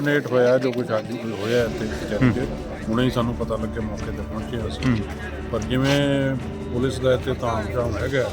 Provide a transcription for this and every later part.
Net ਹੋਇਆ ਜੋ ਕੁਝ ਅੱਜ ਹੋਇਆ ਇੱਥੇ ਕਚਹਿਰੀ 'ਚ ਹੁਣੇ ਹੀ ਸਾਨੂੰ ਪਤਾ ਲੱਗਿਆ ਮੌਕੇ ਤੇ ਪਹੁੰਚੇ ਅਸੀਂ। ਪਰ ਜਿਵੇਂ ਪੁਲਿਸ ਦਾ ਇੱਥੇ ਤਾਂ ਜਾਮ ਹੈਗਾ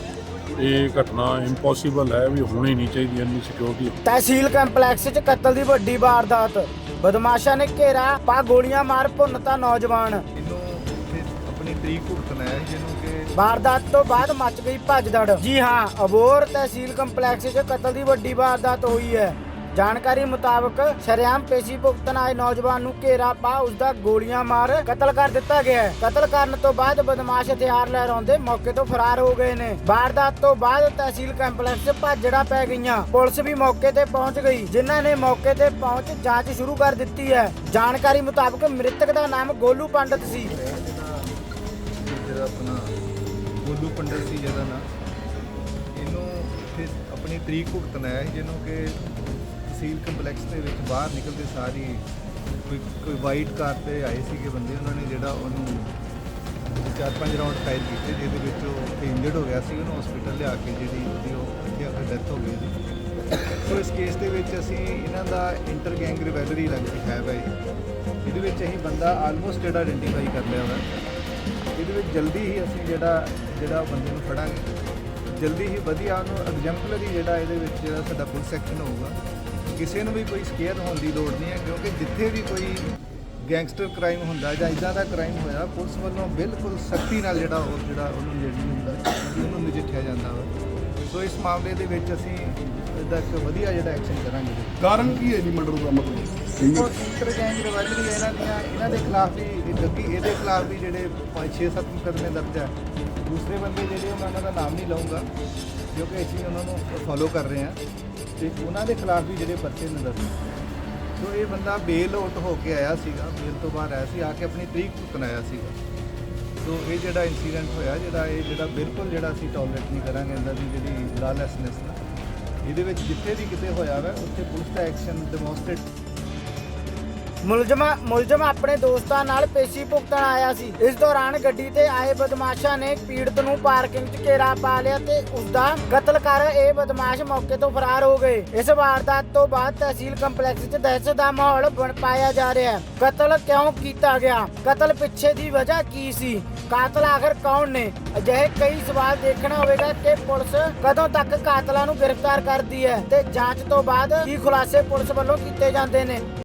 ਇਹ ਘਟਨਾ ਇੰਪੋਸੀਬਲ ਹੈ ਵੀ ਹੋਣੀ ਨਹੀਂ ਚਾਹੀਦੀ ਇੰਨੀ ਸਿਕਿਉਰਿਟੀ ਤਹਿਸੀਲ ਕੰਪਲੈਕਸ 'ਚ ਕਤਲ ਦੀ ਵੱਡੀ ਵਾਰਦਾਤ। ਬਦਮਾਸ਼ਾਂ ਨੇ ਘੇਰਾ ਪਾ ਗੋਲੀਆਂ ਮਾਰ ਭੁੰਨਤਾ ਨੌਜਵਾਨ। ਇਹਨੂੰ ਉੱਥੇ ਆਪਣੀ ਤਰੀਕ ਭੁਗਤਣਾ ਹੈ ਜਿਹਨੂੰ ਕਿ ਵਾਰਦਾਤ ਤੋਂ ਬਾਅਦ ਮਚ ਗਈ ਭੱਜਦੜ ਜੀ ਹਾਂ। ਅਬੋਰ ਤਹਿਸੀਲ ਕੰਪਲੈਕਸ 'ਚ ਕਤਲ ਦੀ ਵੱਡੀ ਵਾਰਦਾਤ ਹੋਈ ਹੈ। ਜਾਣਕਾਰੀ ਮੁਤਾਬਕ ਸ਼ਰੇਆਮ ਪੇਸ਼ੀ ਭੁਗਤਣ ਆਏ ਨੌਜਵਾਨ ਨੂੰ ਘੇਰਾ ਪਾ ਉਸ ਦਾ ਗੋਲੀਆਂ ਮਾਰ ਕਤਲ ਕਰ ਦਿੱਤਾ ਗਿਆ ਹੈ। ਕਤਲ ਕਰਨ ਤੋਂ ਬਾਅਦ ਬਦਮਾਸ਼ ਹਥਿਆਰ ਲਹਿਰਾਉਂਦੇ ਮੌਕੇ ਤੋਂ ਫਰਾਰ ਹੋ ਗਏ ਨੇ। ਵਾਰਦਾਤ ਤੋਂ ਬਾਅਦ ਤਹਿਸੀਲ ਕੰਪਲੈਕਸ 'ਚ ਭਾਜੜਾ ਪੈ ਗਈਆਂ। ਪੁਲਿਸ ਵੀ ਮੌਕੇ ਤੇ ਪਹੁੰਚ ਗਈ, ਜਿਨ੍ਹਾਂ ਨੇ ਮੌਕੇ ਤੇ ਪਹੁੰਚ ਜਾਂਚ ਸ਼ੁਰੂ ਕਰ ਦਿੱਤੀ ਹੈ। ਜਾਣਕਾਰੀ ਮੁਤਾਬਕ ਮ੍ਰਿਤਕ ਦਾ ਨਾਮ ਗੋਲੂ ਪੰਡਤ ਸੀ। ਜਿਹੜਾ ਆਪਣਾ ਗੋਲੂ ਪੰਡਤ ਸੀ, ਜਿਹਦਾ ਨਾਂ ਇਹਨੂੰ ਇੱਥੇ ਆਪਣੀ ਤਰੀਕ ਭੁਗਤਣਾ ਹੈ ਜਿਹਨੂੰ ਕਿ ਤਹਿਸੀਲ ਕੰਪਲੈਕਸ ਦੇ ਵਿੱਚ ਬਾਹਰ ਨਿਕਲਦੇ ਸਾਰੀ ਕੋਈ ਕੋਈ ਵਾਈਟ ਕਾਰ ਤੇ ਆਏ ਸੀਗੇ ਬੰਦੇ, ਉਹਨਾਂ ਨੇ ਜਿਹੜਾ ਉਹਨੂੰ ਚਾਰ ਪੰਜ ਰਾਉਂਡ ਫਾਇਰ ਕੀਤੇ, ਜਿਹਦੇ ਵਿੱਚ ਉਹ ਇੰਜਰਡ ਹੋ ਗਿਆ ਸੀ, ਉਹਨੂੰ ਹਸਪੀਟਲ ਲਿਆ ਕੇ ਜਿਹੜੀ ਉਹਦੀ ਉਹ ਅੱਗੇ ਆ ਡੈਥ ਹੋ ਗਈ ਸੀ ਸੋ ਇਸ ਕੇਸ ਦੇ ਵਿੱਚ ਅਸੀਂ ਇਹਨਾਂ ਦਾ ਇੰਟਰ ਗੈਂਗ ਰਿਵੈਲਰੀ ਲੱਗ ਹੈ ਭਾਈ ਇਹਦੇ ਵਿੱਚ ਅਸੀਂ ਬੰਦਾ ਆਲਮੋਸਟ ਜਿਹੜਾ ਆਇਡੈਂਟੀਫਾਈ ਕਰ ਲਿਆ ਵਾ। ਇਹਦੇ ਵਿੱਚ ਜਲਦੀ ਹੀ ਅਸੀਂ ਜਿਹੜਾ ਜਿਹੜਾ ਬੰਦੇ ਨੂੰ ਫੜਾਂਗੇ। ਜਲਦੀ ਹੀ ਵਧੀਆ ਉਹਨੂੰ ਐਗਜ਼ੈਂਪਲਰੀ ਜਿਹੜਾ ਇਹਦੇ ਵਿੱਚ ਜਿਹੜਾ ਸਾਡਾ ਪੁਲਿਸ ਐਕਸ਼ਨ ਹੋਊਗਾ। ਕਿਸੇ ਨੂੰ ਵੀ ਕੋਈ ਸਕੇਅਰ ਹੋਣ ਦੀ ਲੋੜ ਨਹੀਂ ਹੈ ਕਿਉਂਕਿ ਜਿੱਥੇ ਵੀ ਕੋਈ ਗੈਂਗਸਟਰ ਕ੍ਰਾਈਮ ਹੁੰਦਾ ਜਾਂ ਇਦਾਂ ਦਾ ਕ੍ਰਾਈਮ ਹੋਇਆ ਪੁਲਿਸ ਵੱਲੋਂ ਬਿਲਕੁਲ ਸਖਤੀ ਨਾਲ ਜਿਹੜਾ ਉਹ ਜਿਹੜਾ ਉਹਨੂੰ ਜਿਹੜੀ ਹੁੰਦਾ ਉਹਨੂੰ ਨਜਿੱਠਿਆ ਜਾਂਦਾ ਵਾ। ਸੋ ਇਸ ਮਾਮਲੇ ਦੇ ਵਿੱਚ ਅਸੀਂ ਇਹਦਾ ਇੱਕ ਵਧੀਆ ਜਿਹੜਾ ਐਕਸ਼ਨ ਕਰਾਂਗੇ। ਕਾਰਨ ਕੀ ਹੈ ਜੀ ਮਰਡਰ ਦਾ ਮਤਲਬ? ਉਹ ਇੰਟਰ ਗੈਂਗ ਰਿਵਾਇਲਰੀ ਇਹਨਾਂ ਦੀਆਂ ਇਹਨਾਂ ਦੇ ਖਿਲਾਫ ਵੀ ਜੱਗੀ ਇਹਦੇ ਖਿਲਾਫ ਵੀ ਜਿਹੜੇ 5-6-7 ਮੁਕੱਦਮੇ ਦਰਜ ਹੈ ਦੂਸਰੇ ਬੰਦੇ ਜਿਹੜੇ ਉਹ ਮੈਂ ਉਹਨਾਂ ਦਾ ਨਾਮ ਨਹੀਂ ਲਵਾਂਗਾ ਕਿਉਂਕਿ ਅਸੀਂ ਉਹਨਾਂ ਨੂੰ ਫੋਲੋ ਕਰ ਰਹੇ ਹਾਂ। ਉਹਨਾਂ ਦੇ ਖਿਲਾਫ ਵੀ ਜਿਹੜੇ ਪਰਚੇ ਨੇ ਦਰਜ ਸੋ ਇਹ ਬੰਦਾ ਬੇਲ ਆਊਟ ਹੋ ਕੇ ਆਇਆ ਸੀਗਾ, ਬੇਲ ਤੋਂ ਬਾਹਰ ਆਇਆ ਸੀ, ਆ ਕੇ ਆਪਣੀ ਤਰੀਕ ਭੁਗਤਣ ਆਇਆ ਸੀਗਾ। ਸੋ ਇਹ ਜਿਹੜਾ ਇਨਸੀਡੈਂਟ ਹੋਇਆ, ਜਿਹੜਾ ਇਹ ਜਿਹੜਾ ਬਿਲਕੁਲ ਜਿਹੜਾ ਅਸੀਂ ਟੋਲਰੇਟ ਨਹੀਂ ਕਰਾਂਗੇ ਇਹਨਾਂ ਦੀ ਜਿਹੜੀ ਲਾਲੈਸਨੈਸ ਨਾ, ਇਹਦੇ ਵਿੱਚ ਜਿੱਥੇ ਵੀ ਕਿਤੇ ਹੋਇਆ ਵਾ, ਉੱਥੇ ਪੁਲਿਸ ਦਾ ਐਕਸ਼ਨ ਡੈਮੋਨਸਟ੍ਰੇਟ ਮੁਲਜ਼ਮ ਮੁਲਜ਼ਮ ਆਪਣੇ ਦੋਸਤਾਂ ਨਾਲ ਪੇਸ਼ੀ ਭੁਗਤਣ ਆਇਆ ਸੀ। ਇਸ ਦੌਰਾਨ ਗੱਡੀ ਤੇ ਆਏ ਬਦਮਾਸ਼ਾਂ ਨੇ ਪੀੜਤ ਨੂੰ ਪਾਰਕਿੰਗ 'ਚ ਘੇਰਾ ਪਾ ਲਿਆ ਤੇ ਉਸ ਦਾ ਕਤਲ ਕਰ ਇਹ ਬਦਮਾਸ਼ ਮੌਕੇ ਤੋਂ ਫਰਾਰ ਹੋ ਗਏ। ਇਸ ਵਾਰਦਾਤ ਤੋਂ ਬਾਅਦ ਤਹਿਸੀਲ ਕੰਪਲੈਕਸ 'ਚ ਦਹਿਸ਼ਤ ਦਾ ਮਾਹੌਲ ਬਣ ਪਾਇਆ ਜਾ ਰਿਹਾ ਹੈ। ਕਤਲ ਕਿਉਂ ਕੀਤਾ ਗਿਆ? ਕਤਲ ਪਿੱਛੇ ਦੀ ਵਜ੍ਹਾ ਕੀ ਸੀ? ਕਾਤਲ ਆਖਰ ਕੌਣ ਨੇ? ਅਜਿਹੇ ਕਈ ਸਵਾਲ ਦੇਖਣਾ ਹੋਵੇਗਾ ਕਿ ਪੁਲਿਸ ਕਦੋਂ ਤੱਕ ਕਾਤਲਾਂ ਨੂੰ ਗ੍ਰਿਫਤਾਰ ਕਰਦੀ ਹੈ ਤੇ ਜਾਂਚ ਤੋਂ ਬਾਅਦ ਕੀ ਖੁਲਾਸੇ ਪੁਲਿਸ ਵੱਲੋਂ ਕੀਤੇ ਜਾਂਦੇ ਨੇ।